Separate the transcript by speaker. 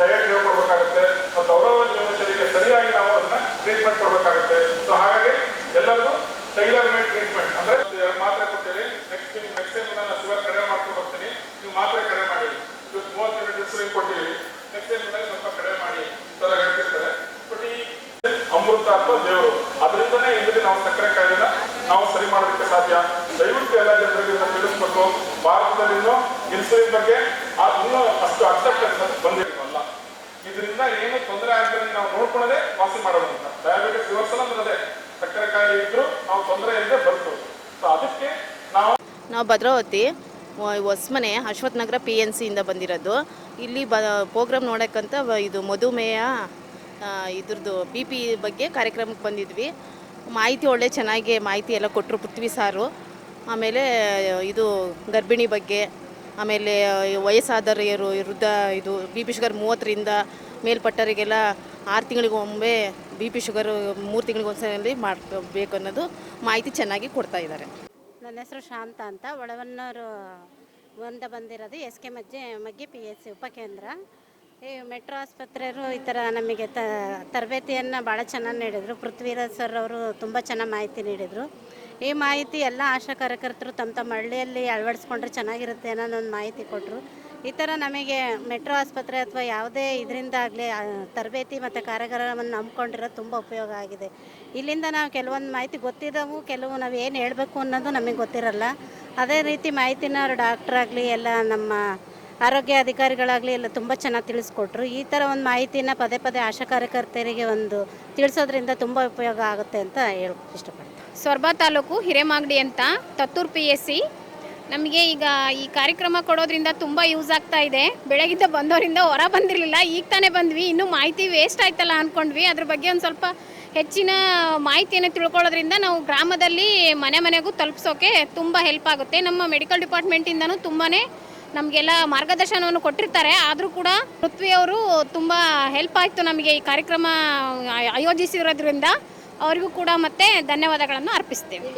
Speaker 1: Diet ಹೇಳ್ಕೊಡ್ಬೇಕಾಗುತ್ತೆ. ಮತ್ತು ಅವರವರ ಜೀವನಶೈಲಿಗೆ ಸರಿಯಾಗಿ ನಾವು ಅದನ್ನ ಟ್ರೀಟ್ಮೆಂಟ್ ಕೊಡಬೇಕಾಗುತ್ತೆ. ಸೊ ಹಾಗಾಗಿ ಎಲ್ಲರಿಗೂ ಟೈಲರ್ ಮೇಡ್ ಟ್ರೀಟ್ಮೆಂಟ್ ಅಂದ್ರೆ ಮಾತ್ರೆ ಕೊಡ್ತೀರಿ. ನೆಕ್ಸ್ಟ್ ನೆಕ್ಸ್ಟ್ ಟೈಮ್ ನಾನು ಶುಗರ್ ಕಡಿಮೆ ಮಾಡ್ಕೊಂಡು ಹೋಗ್ತೀನಿ. ನೀವು ಮಾತ್ರೆ ಕಡಿಮೆ ಮಾಡಿ. ಇವತ್ತು ಮೂವತ್ತು ಯೂನಿಟ್ ಇನ್ಸುಲಿನ್ ಕೊಟ್ಟಿರಿ ನೆಕ್ಸ್ಟ್ ಟೈಮ್ ಸ್ವಲ್ಪ ಕಡಿಮೆ ಮಾಡಿ. ಸಲ ಹೇಳ್ತಿರ್ತಾರೆ. ಬಟ್ ಈ ಅಮೃತ ಅಥವಾ ದೇವರು, ಅದರಿಂದನೇ ಇಲ್ಲಿ ನಾವು ಸಕ್ಕರೆ ಕಾಯಿಲೆನ ನಾವು ಸರಿ ಮಾಡೋದಕ್ಕೆ ಸಾಧ್ಯ. ದಯವಿಟ್ಟು ಎಲ್ಲ ಜನರಿಗೆ ನಾವು ತಿಳಿಸ್ಬೇಕು ಭಾರತದಲ್ಲಿ ಇನ್ನೂ ಇನ್ಸುಲಿನ್ ಬಗ್ಗೆ ಇನ್ನೂ ಅಷ್ಟು ಅಕ್ಸೆಪ್ಟೆನ್ಸ್ ಬಂದಿದೆ. ತೊಂದರೆ ಆಗದೆ ನಾವು ನೋಡ್ಕೊಳ್ಳದೆ ವಾಸಿ ಮಾಡೋದು ಅಂತ ಡಯಾಬಿಟಿಸ್ ರಿವರ್ಸಲ್ ಅಂದ್ರೆ ಅದೇ. ಸಕ್ಕರೆ ಕಾಯಿಲೆ ಇದ್ರು ನಾವು ತೊಂದರೆ ಇಲ್ಲದೆ ಬರ್ತೀವಿ ಸೊ ಅದಕ್ಕೆ ನಾವು
Speaker 2: ನಾವು ಭದ್ರಾವತಿ ಹೊಸ್ಮನೆ ಅಶ್ವಥ್ ನಗರ ಪಿ ಎನ್ ಸಿಯಿಂದ ಬಂದಿರೋದು. ಇಲ್ಲಿ ಬ ಪ್ರೋಗ್ರಾಮ್ ನೋಡೋಕ್ಕಂತ ಇದು ಮಧುಮೇಹ ಇದ್ರದ್ದು ಬಿ ಪಿ ಬಗ್ಗೆ ಕಾರ್ಯಕ್ರಮಕ್ಕೆ ಬಂದಿದ್ವಿ. ಮಾಹಿತಿ ಒಳ್ಳೆ ಚೆನ್ನಾಗಿ ಮಾಹಿತಿ ಎಲ್ಲ ಕೊಟ್ಟರು ಪೃಥ್ವಿ ಸಾರು. ಆಮೇಲೆ, ಇದು ಗರ್ಭಿಣಿ ಬಗ್ಗೆ ಆಮೇಲೆ ವಯಸ್ಸಾದರಿಯರು ವೃದ್ಧ ಇದು ಬಿ ಪಿ ಶುಗರ್ ಮೂವತ್ತರಿಂದ ಮೇಲ್ಪಟ್ಟವರಿಗೆಲ್ಲ ಆರು ತಿಂಗಳಿಗೊಮ್ಮೆ ಬಿ ಪಿ ಶುಗರು ಮೂರು ತಿಂಗಳಿಗೊಂದ್ಸಲಿ ಮಾಡಬೇಕು ಅನ್ನೋದು ಮಾಹಿತಿ ಚೆನ್ನಾಗಿ ಕೊಡ್ತಾ ಇದ್ದಾರೆ.
Speaker 3: ನನ್ನ ಹೆಸರು ಶಾಂತ ಅಂತ. ಒಳವನ್ನೂರು ಒಂದ ಬಂದಿರೋದು ಎಸ್ ಕೆ ಮಜ್ಜೆ ಮಗ್ಗಿ ಪಿ ಎಸ್ ಸಿ ಉಪಕೇಂದ್ರ ಈ ಮೆಟ್ರೋ ಆಸ್ಪತ್ರೆಯವರು ಈ ಥರ ನಮಗೆ ತ, ತರಬೇತಿಯನ್ನು ಭಾಳ ಚೆನ್ನಾಗಿ ನೀಡಿದರು. ಪೃಥ್ವಿರಾಜ್ ಸರ್ ಅವರು ತುಂಬ ಚೆನ್ನಾಗಿ ಮಾಹಿತಿ ನೀಡಿದರು. ಈ ಮಾಹಿತಿ ಎಲ್ಲ ಆಶಾ ಕಾರ್ಯಕರ್ತರು ತಮ್ಮ ತಮ್ಮ ಹಳ್ಳಿಯಲ್ಲಿ ಅಳವಡಿಸ್ಕೊಂಡ್ರೆ ಚೆನ್ನಾಗಿರುತ್ತೆ ಅನ್ನೋ ಒಂದು ಮಾಹಿತಿ ಕೊಟ್ಟರು ಈ ಥರ ನಮಗೆ ಮೆಟ್ರೋ ಆಸ್ಪತ್ರೆ ಅಥವಾ ಯಾವುದೇ ಇದರಿಂದ ಆಗಲಿ ತರಬೇತಿ ಮತ್ತು ಕಾರ್ಯಾಗಾರವನ್ನು ನಂಬ್ಕೊಂಡಿರೋದು ತುಂಬ ಉಪಯೋಗ ಆಗಿದೆ. ಇಲ್ಲಿಂದ ನಾವು ಕೆಲವೊಂದು ಮಾಹಿತಿ ಗೊತ್ತಿದ್ದವು, ಕೆಲವು ನಾವು ಏನು ಹೇಳಬೇಕು ಅನ್ನೋದು ನಮಗೆ ಗೊತ್ತಿರಲ್ಲ. ಅದೇ ರೀತಿ ಮಾಹಿತಿನ ಡಾಕ್ಟ್ರ್ ಡಾಕ್ಟ್ರಾಗಲಿ ಎಲ್ಲ ನಮ್ಮ ಆರೋಗ್ಯ ಅಧಿಕಾರಿಗಳಾಗಲಿ ಎಲ್ಲ ತುಂಬ ಚೆನ್ನಾಗಿ ತಿಳಿಸ್ಕೊಟ್ರು. ಈ ಥರ ಒಂದು ಮಾಹಿತಿನ ಪದೇ ಪದೇ ಆಶಾ ಕಾರ್ಯಕರ್ತರಿಗೆ ಒಂದು ತಿಳಿಸೋದ್ರಿಂದ ತುಂಬ ಉಪಯೋಗ ಆಗುತ್ತೆ ಅಂತ ಹೇಳಿ ಇಷ್ಟಪಡ್ತೀನಿ.
Speaker 4: ಸೊರಬ ತಾಲೂಕು ಹಿರೇಮಾಗಡಿ ಅಂತ ತತ್ತೂರು ಪಿ ಎಸ್ ಸಿ ನಮಗೆ ಈಗ ಈ ಕಾರ್ಯಕ್ರಮ ಕೊಡೋದ್ರಿಂದ ತುಂಬ ಯೂಸ್ ಆಗ್ತಾ ಇದೆ. ಬೆಳಗಿದ್ದ ಬಂದವರಿಂದ ಹೊರ ಬಂದಿರಲಿಲ್ಲ. ಈಗ ತಾನೇ ಬಂದ್ವಿ. ಇನ್ನೂ ಮಾಹಿತಿ ವೇಸ್ಟ್ ಆಯ್ತಲ್ಲ ಅಂದ್ಕೊಂಡ್ವಿ ಅದ್ರ ಬಗ್ಗೆ ಒಂದು ಸ್ವಲ್ಪ ಹೆಚ್ಚಿನ ಮಾಹಿತಿಯನ್ನು ತಿಳ್ಕೊಳ್ಳೋದ್ರಿಂದ ನಾವು ಗ್ರಾಮದಲ್ಲಿ ಮನೆ ಮನೆಗೂ ತಲುಪಿಸೋಕೆ ತುಂಬ ಹೆಲ್ಪ್ ಆಗುತ್ತೆ. ನಮ್ಮ ಮೆಡಿಕಲ್ ಡಿಪಾರ್ಟ್ಮೆಂಟಿಂದನೂ ತುಂಬಾ ನಮಗೆಲ್ಲ ಮಾರ್ಗದರ್ಶನವನ್ನು ಕೊಟ್ಟಿರ್ತಾರೆ. ಆದರೂ ಕೂಡ ಪೃಥ್ವಿಯವರು ತುಂಬ ಹೆಲ್ಪ್ ಆಯಿತು ನಮಗೆ ಈ ಕಾರ್ಯಕ್ರಮ ಆಯೋಜಿಸಿರೋದ್ರಿಂದ. ಅವರಿಗೂ ಕೂಡ ಮತ್ತೆ ಧನ್ಯವಾದಗಳನ್ನು ಅರ್ಪಿಸ್ತೇವೆ.